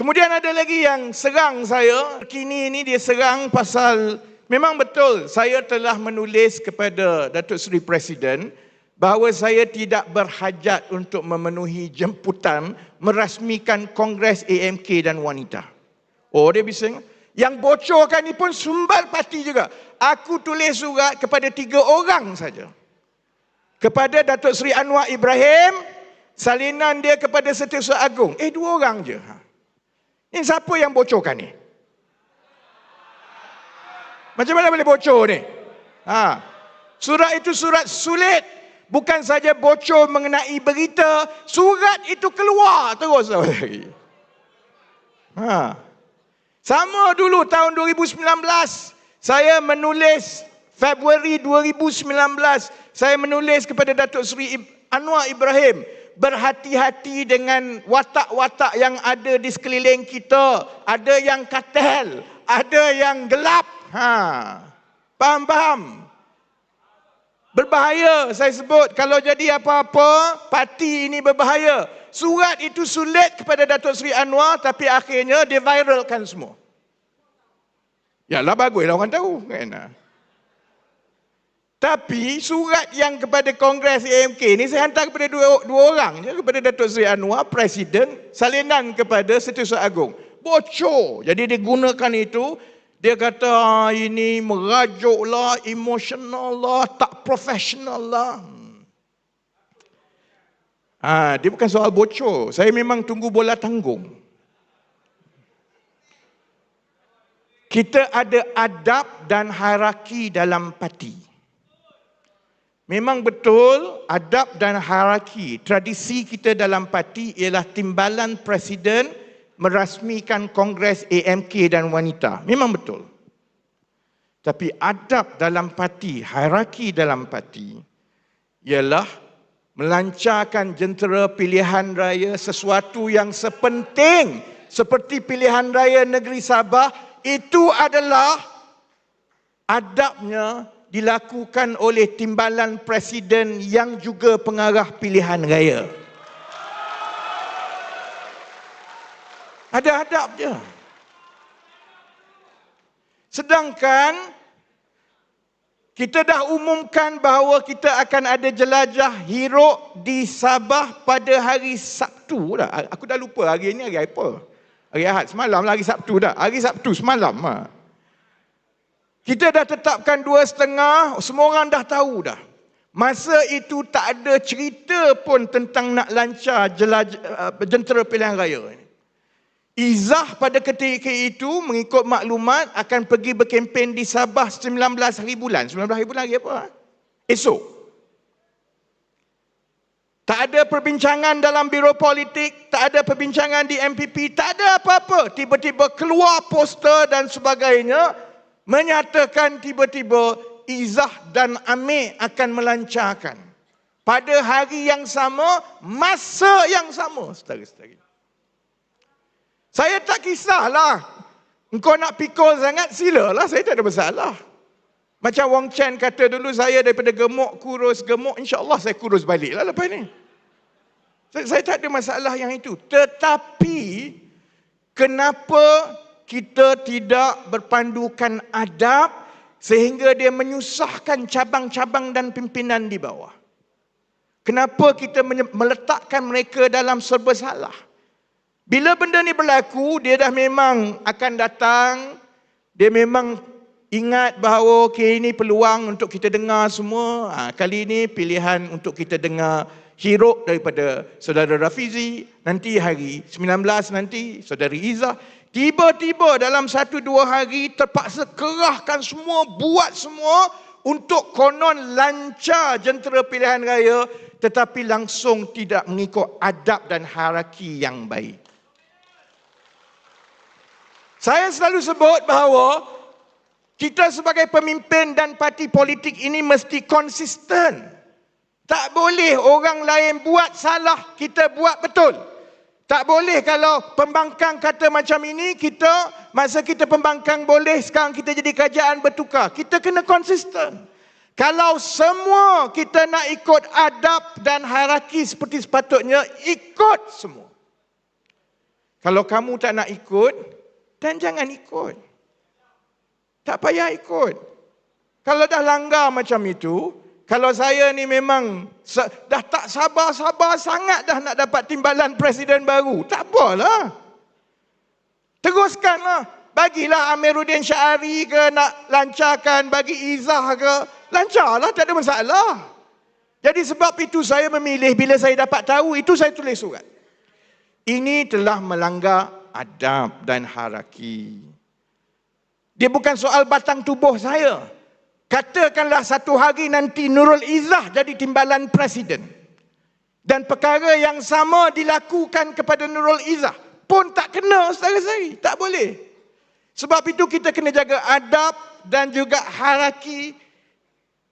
Kemudian ada lagi yang serang saya. Kini ini dia serang pasal memang betul saya telah menulis kepada Datuk Seri Presiden bahawa saya tidak berhajat untuk memenuhi jemputan merasmikan Kongres AMK dan wanita. Oh dia bisa yang bocorkan ni pun sumber parti juga. Aku tulis surat kepada tiga orang saja. Kepada Datuk Seri Anwar Ibrahim, salinan dia kepada Setiausaha Agung. Eh dua orang je. Ha. Ini siapa yang bocorkan ni? Macam mana boleh bocor ni? Ha. Surat itu surat sulit. Bukan saja bocor mengenai berita, surat itu keluar terus. Ha. Sama dulu tahun 2019, saya menulis Februari 2019, saya menulis kepada Datuk Seri Anwar Ibrahim, berhati-hati dengan watak-watak yang ada di sekeliling kita. Ada yang katel, ada yang gelap. Ha. Faham, faham? Berbahaya saya sebut kalau jadi apa-apa, parti ini berbahaya. Surat itu sulit kepada Datuk Seri Anwar tapi akhirnya dia viralkan semua. Yalah baguslah orang tahu kan. Tapi surat yang kepada Kongres AMK ni saya hantar kepada dua, dua orang je kepada Datuk Seri Anwar, Presiden, salinan kepada Setiausaha Agung. Bocor. Jadi dia gunakan itu, dia kata ah, ini merajuk lah, emosional lah, tak profesional lah. Ha, dia bukan soal bocor. Saya memang tunggu bola tanggung. Kita ada adab dan hierarki dalam parti. Memang betul adab dan hierarki tradisi kita dalam parti ialah timbalan presiden merasmikan kongres AMK dan wanita. Memang betul. Tapi adab dalam parti, hierarki dalam parti ialah melancarkan jentera pilihan raya sesuatu yang sepenting seperti pilihan raya negeri Sabah itu adalah adabnya dilakukan oleh timbalan presiden yang juga pengarah pilihan raya. Ada adab je. Sedangkan kita dah umumkan bahawa kita akan ada jelajah hero di Sabah pada hari Sabtu dah. Aku dah lupa hari ini hari apa. Hari Ahad semalam lah hari Sabtu dah. Hari Sabtu semalam. Ha. Kita dah tetapkan dua setengah, semua orang dah tahu dah. Masa itu tak ada cerita pun tentang nak lancar jelaj- jentera pilihan raya ini. Izah pada ketika itu mengikut maklumat akan pergi berkempen di Sabah 19 hari bulan. 19 hari bulan hari apa? Esok. Tak ada perbincangan dalam biro politik, tak ada perbincangan di MPP, tak ada apa-apa. Tiba-tiba keluar poster dan sebagainya menyatakan tiba-tiba Izah dan Amir akan melancarkan. Pada hari yang sama, masa yang sama, saudara-saudari. Saya tak kisahlah. Engkau nak pikul sangat, silalah. Saya tak ada masalah. Macam Wong Chen kata dulu, saya daripada gemuk, kurus, gemuk, insyaAllah saya kurus baliklah lepas ni. Saya, saya tak ada masalah yang itu. Tetapi, kenapa kita tidak berpandukan adab sehingga dia menyusahkan cabang-cabang dan pimpinan di bawah. Kenapa kita meletakkan mereka dalam serba salah? Bila benda ni berlaku, dia dah memang akan datang, dia memang ingat bahawa okay, ini peluang untuk kita dengar semua. Ha, kali ini pilihan untuk kita dengar hero daripada saudara Rafizi. Nanti hari 19 nanti saudari Izzah. Tiba-tiba dalam satu dua hari terpaksa kerahkan semua, buat semua untuk konon lancar jentera pilihan raya tetapi langsung tidak mengikut adab dan hierarki yang baik. Saya selalu sebut bahawa kita sebagai pemimpin dan parti politik ini mesti konsisten. Tak boleh orang lain buat salah, kita buat betul. Tak boleh kalau pembangkang kata macam ini, kita masa kita pembangkang boleh, sekarang kita jadi kerajaan bertukar. Kita kena konsisten. Kalau semua kita nak ikut adab dan hierarki seperti sepatutnya, ikut semua. Kalau kamu tak nak ikut, dan jangan ikut. Tak payah ikut. Kalau dah langgar macam itu, kalau saya ni memang dah tak sabar-sabar sangat dah nak dapat timbalan presiden baru, tak apalah. Teruskanlah. Bagilah Amiruddin Syari ke nak lancarkan, bagi Izah ke. Lancarlah, tak ada masalah. Jadi sebab itu saya memilih bila saya dapat tahu, itu saya tulis surat. Ini telah melanggar adab dan haraki. Dia bukan soal batang tubuh saya. Katakanlah satu hari nanti Nurul Izzah jadi timbalan presiden. Dan perkara yang sama dilakukan kepada Nurul Izzah pun tak kena saudara-saudari. Tak boleh. Sebab itu kita kena jaga adab dan juga haraki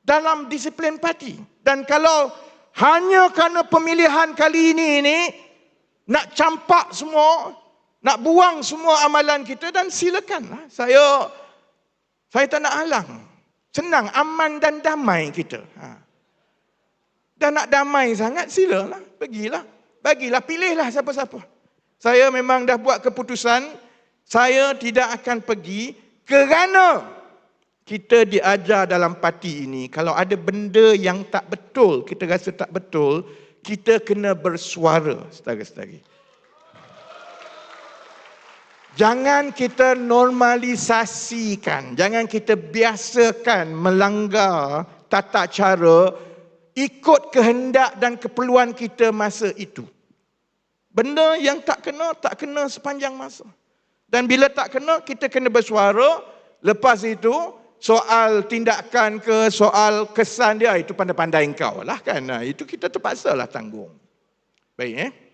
dalam disiplin parti. Dan kalau hanya kerana pemilihan kali ini ini nak campak semua, nak buang semua amalan kita dan silakanlah. Saya saya tak nak halang. Senang, aman dan damai kita. Ha. Dan nak damai sangat, silalah. Pergilah. Bagilah, pilihlah siapa-siapa. Saya memang dah buat keputusan, saya tidak akan pergi kerana kita diajar dalam parti ini, kalau ada benda yang tak betul, kita rasa tak betul, kita kena bersuara, saudara-saudari. Jangan kita normalisasikan, jangan kita biasakan melanggar tata cara ikut kehendak dan keperluan kita masa itu. Benda yang tak kena, tak kena sepanjang masa. Dan bila tak kena, kita kena bersuara. Lepas itu, soal tindakan ke, soal kesan dia, itu pandai-pandai engkau lah kan. Itu kita terpaksa lah tanggung. Baik eh.